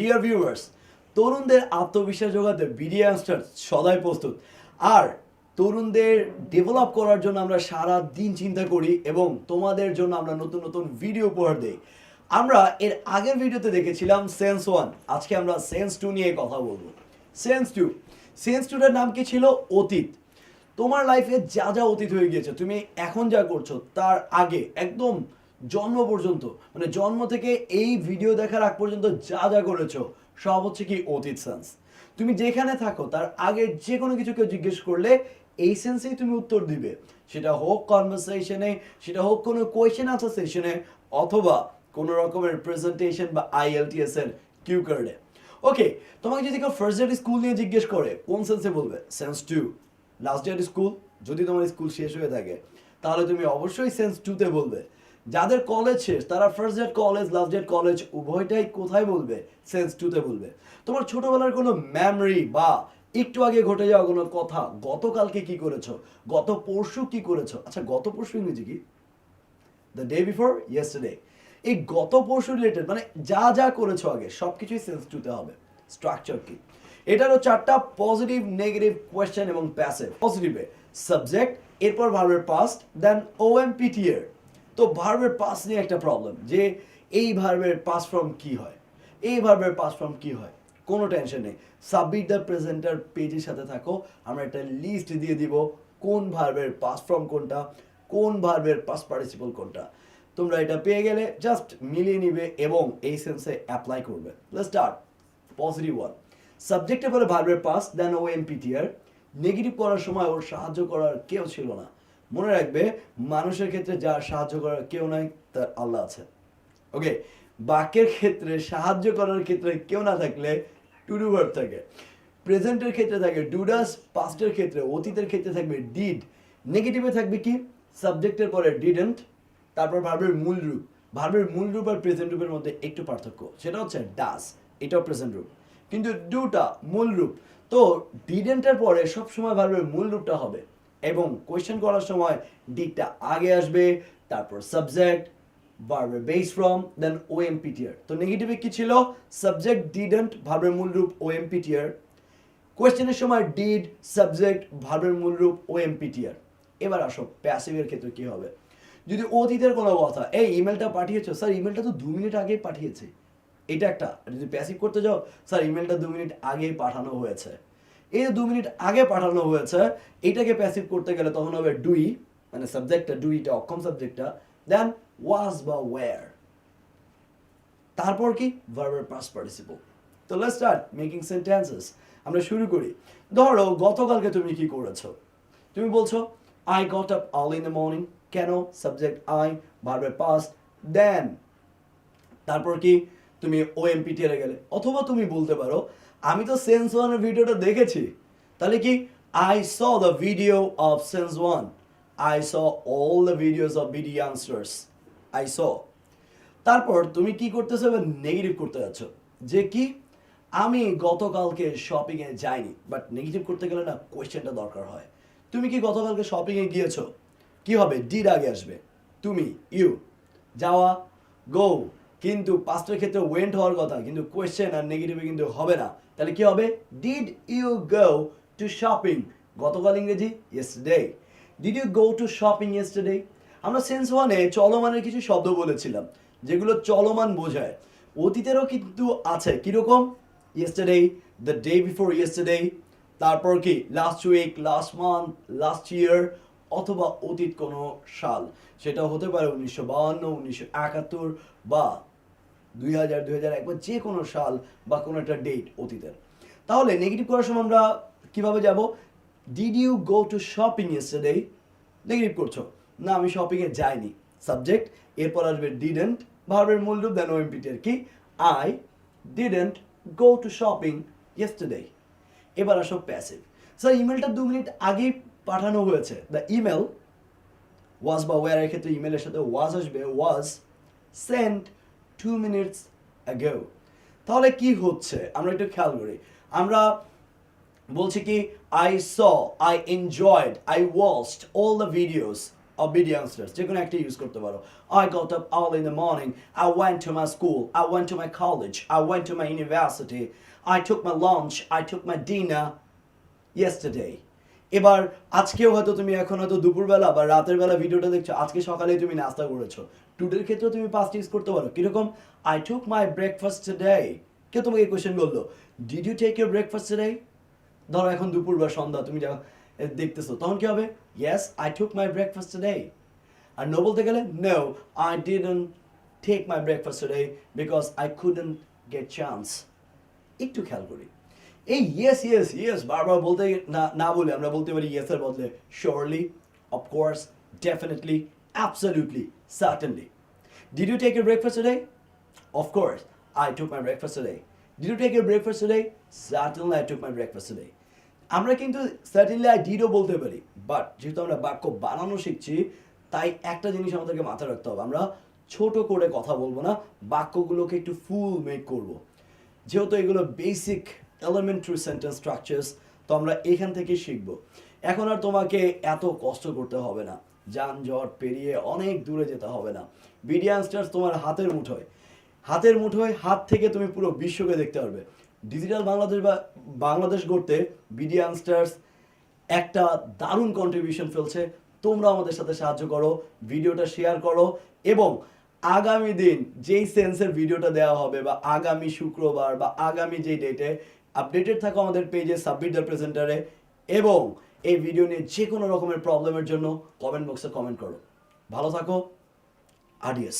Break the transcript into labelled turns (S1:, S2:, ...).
S1: Dear viewers তরুণদের আত্মবিশ্বাস যোগাতে বিডি আনস্টার সদাই প্রস্তুত। আর তরুণদের ডেভেলপ করার জন্য আমরা সারা দিন চিন্তা করি এবং তোমাদের জন্য আমরা নতুন নতুন ভিডিও উপহার দেই। আমরা এর আগের ভিডিওতে দেখেছিলাম সেন্স ওয়ান আজকে আমরা সেন্স টু নিয়ে কথা বলব। সেন্স টু সেন্স টুটার নাম কি ছিল? অতীত। তোমার লাইফে যা যা অতীত হয়ে গিয়েছে, তুমি এখন যা করছ, তার আগে, একদম জন্ম পর্যন্ত মানে জন্ম থেকে এই ভিডিও দেখার আগ পর্যন্ত যা যা করেছ, সব হচ্ছে কি অতীত সেন্স তুমি যেখানে থাকো, তার আগে যে কোনো কিছু কেউ জিজ্ঞেস করলে, এই সেন্সেই তুমি উত্তর দিবে। সেটা হোক কনভারসেশনে সেটা হোক কোনো কোয়েশ্চেন আনসার সেশনে অথবা কোনো রকমের প্রেজেন্টেশন বা আইএলটিএস এর কিউ কার্ডে ওকে তোমাকে যদি কেউ ফার্স্ট ইয়ার স্কুল নিয়ে জিজ্ঞেস করে, কোন সেন্সে বলবে? Tense two last year school যদি তোমার স্কুল শেষ হয়ে থাকে, তাহলে তুমি অবশ্যই সেন্স টুতে বলবে। যাদের কলেজ শেষ, তারা first year college last year college উভয়টাই কোথায় বলবে? সেন্স টুতে বলবে। তোমার ছোটবেলার কোনো মেমরি বা একটু আগে ঘটে যাওয়া কোনো কথা, গতকালকে কি করেছ? গত পরশু কি করেছ? আচ্ছা গত পরশু ইংরেজি কি? দ্য ডে বিফোর ইয়েস্টারডে এই গত পরশু রিলেটেড মানে যা যা করেছ আগে সব কিছুই সেন্স টুতে হবে। স্ট্রাকচার কি? এটারও চারটা পজিটিভ নেগেটিভ কোয়েশ্চেন এবং প্যাসেভ পজিটিভে সাবজেক্ট এরপর ভার্বের পাস্ট দেন ওএমপিটিএর তো ভার্বের পাস নিয়ে একটা প্রবলেম যে এই ভার্বের পাস ফর্ম কি হয়? এই ভার্বের পাস ফর্ম কি হয়? কোনো টেনশন নেই। সাবমিট দ্য প্রেজেন্টার পেজের সাথে থাকো। আমরা একটা লিস্ট দিয়ে দিব, কোন ভার্বের পাস ফর্ম কোনটা, কোন ভার্বের পাস পার্টিসিপল কোনটা। তোমরা এটা পেয়ে গেলে জাস্ট মিলিয়ে নিবে এবং এই সেন্সে অ্যাপ্লাই করবে। স্টার্ট পজিটিভ ওয়ান সাবজেক্টে বলে ভার্বের পাস দেন ও এমপিটিআর নেগেটিভ করার সময় ওর সাহায্য করার কেউ ছিল না। মনে রাখবে, মানুষের ক্ষেত্রে যার সাহায্য করার কেউ নাই, তার আল্লাহ আছে। ওকে? বাক্যের ক্ষেত্রে, সাহায্য করার ক্ষেত্রে কেউ না থাকলে টু ভার্ব থাকে। প্রেজেন্টের ক্ষেত্রে থাকে ডুডাস, পাস্টের ক্ষেত্রে, অতীতের ক্ষেত্রে থাকবে ডিড। নেগেটিভে থাকবে কি? সাবজেক্টের পরে ডিডেন্ট, তারপর ভার্বের মূল রূপ। ভার্বের মূল রূপ আর প্রেজেন্ট রূপের মধ্যে একটু পার্থক্য। সেটা হচ্ছে ডাস, এটাও প্রেজেন্ট রূপ। কিন্তু ডুটা মূল রূপ। তো ডিডেন্টের পরে সবসময় ভার্বের মূল রূপটা হবে। এবং কোয়েশ্চেন করার সময় ডিটা আগে আসবে, তারপর সাবজেক্ট ভার্বের বেস ফ্রম দেন ওএমপিটিআর তো নেগেটিভে কি ছিল? সাবজেক্ট ডিডেন্ট ভার্বের মূল রূপ ওএমপিটিআর কোয়েশ্চেনের সময় ডিড সাবজেক্ট ভার্বের মূল রূপ ওএমপিটিআর এবার আসো প্যাসিভের ক্ষেত্রে কি হবে? যদি অতীতের কোনো কথা, এই ইমেলটা পাঠিয়েছো স্যার ইমেলটা তো দু মিনিট আগে পাঠিয়েছে। এটা একটা যদি প্যাসিভ করতে যাও স্যার ইমেলটা দু মিনিট আগেই পাঠানো হয়েছে। এই যে দু মিনিট আগে পাঠানো হয়েছে। এটাকে প্যাসিভ করতে গেলে তখন হবে ডুই মানে সাবজেক্টটা ডুইটা অক্ষম সাবজেক্টটা দেন ওয়াজ বা ওয়্যার তারপর কি? ভার্বের পাস পার্টিসিপল তো লেটস স্টার্ট মেকিং সেন্টেন্সেস আমরা শুরু করি। ধরো, গতকালকে তুমি কি করেছ? তুমি বলছো I got up early in the morning কেন? সাবজেক্ট আই ভার্বের পাস্ট দেন তারপর কি? তুমি ওএমপিটি এর গেলে। অথবা তুমি বলতে পারো আমি তো সেন্স ওয়ানের ভিডিওটা দেখেছি। তাহলে কি? I saw the video of tense one I saw all the videos of BD answers I saw তারপর তুমি কি করতেছো? এবার নেগেটিভ করতে যাচ্ছ। যে কি? আমি গতকালকে শপিংয়ে যাইনি বাট নেগেটিভ করতে গেলে না কোয়েশ্চেনটা দরকার হয়। তুমি কি গতকালকে শপিংয়ে গিয়েছো? কি হবে? ডিড আগে আসবে। তুমি ইউ যাওয়া গো কিন্তু পাঁচটার ক্ষেত্রে ওয়েন্ট হওয়ার কথা, কিন্তু কোয়েশ্চেন আর নেগেটিভে কিন্তু হবে না। তাহলে কি হবে? Did you go to shopping গতকাল ইংরেজি yesterday did you go to shopping yesterday আমরা সেন্স ওয়ানে চলমানের কিছু শব্দ বলেছিলাম, যেগুলো চলমান বোঝায়। অতীতেরও কিন্তু আছে। কীরকম? Yesterday the day before yesterday তারপর কি? Last week last month last year অথবা অতীত কোনো সাল। সেটা হতে পারে উনিশশো বাহান্ন, উনিশশো একাত্তর বা দুই হাজার দুই হাজার এক বা যে কোনো সাল বা কোনো একটা ডেট অতীতের। তাহলে নেগেটিভ করার সময় আমরা কীভাবে যাব? Did you go to shopping yesterday negative করছ। না, আমি শপিংয়ে যাইনি। সাবজেক্ট এরপর আসবে ডিডেন্ট ভার্বের মূল রূপ দেন ওএমপিটি কি? I didn't go to shopping yesterday এবার আসো প্যাসিভ স্যার ইমেলটা দু মিনিট আগেই পাঠানো হয়েছে। দ্য ইমেল ওয়াজ বা ওয়ারের ক্ষেত্রে ইমেলের সাথে ওয়াজ আসবে was sent two minutes ago তাহলে কি হচ্ছে আমরা একটু খেয়াল করি আমরা বলছি কি I saw I enjoyed I watched all the videos or BD answers যে কোনো একটা ইউজ করতে পারো I got up early in the morning I went to my school I went to my college I went to my university I took my lunch I took my dinner yesterday এবার আজকেও হয়তো তুমি এখন হয়তো দুপুরবেলা বা রাতের বেলা ভিডিওটা দেখছ, আজকে সকালে তুমি নাস্তা করেছ। টুডের ক্ষেত্রে তুমি পাঁচটা ইউজ করতে পারো। কীরকম? I took my breakfast today কেউ তোমাকে এই কোয়েশ্চেন করল did you take your breakfast today ধরো এখন দুপুর বা সন্ধ্যা, তুমি যা দেখতেছো, তখন কি হবে? Yes I took my breakfast today R no বলতে গেলে no I didn't take my breakfast today because I couldn't get chance একটু খেয়াল করি। এই ইয়েস ইয়েস ইয়েস বারবার বলতে না না বলে আমরা বলতে পারি ইয়েসের বদলে। Surely of course definitely absolutely certainly did you take your breakfast today of course I took my breakfast today did you take your breakfast today certainly I took my breakfast today আমরা কিন্তু certainly I ডিডও বলতে পারি but যেহেতু আমরা বাক্য বানানো শিখছি, তাই একটা জিনিস আমাদেরকে মাথায় রাখতে হবে। আমরা ছোট করে কথা বলব না, বাক্যগুলোকে একটু ফুল মেক করব। যেহেতু এগুলো বেসিক এলিমেন্টারি সেন্টেন্স স্ট্রাকচার্স তো আমরা এখান থেকে শিখব। এখন আর তোমাকে এত কষ্ট করতে হবে না। যানজট পেরিয়ে অনেক দূরে যেতে হবে না। বিডিয়ানস্টার্স তোমার হাতের মুঠোয়। হাতের মুঠোয় হাত থেকে তুমি পুরো বিশ্বকে দেখতে পারবে। ডিজিটাল বাংলাদেশ বা বাংলাদেশ গড়তে বিডিয়ানস্টার্স একটা দারুণ কন্ট্রিবিউশন ফেলছে। তোমরা আমাদের সাথে সাহায্য করো, ভিডিওটা শেয়ার করো এবং আগামী দিন যেই সেন্সের ভিডিওটা দেওয়া হবে বা আগামী শুক্রবার বা আগামী যেই ডেটে আপডেটেড থাকো আমাদের পেজে সাবমিট দ্য প্রেজেন্টারে এবং এই ভিডিও নিয়ে যে কোনো রকমের প্রবলেমের জন্য কমেন্ট বক্সে কমেন্ট করো। ভালো থাকো আডিয়াস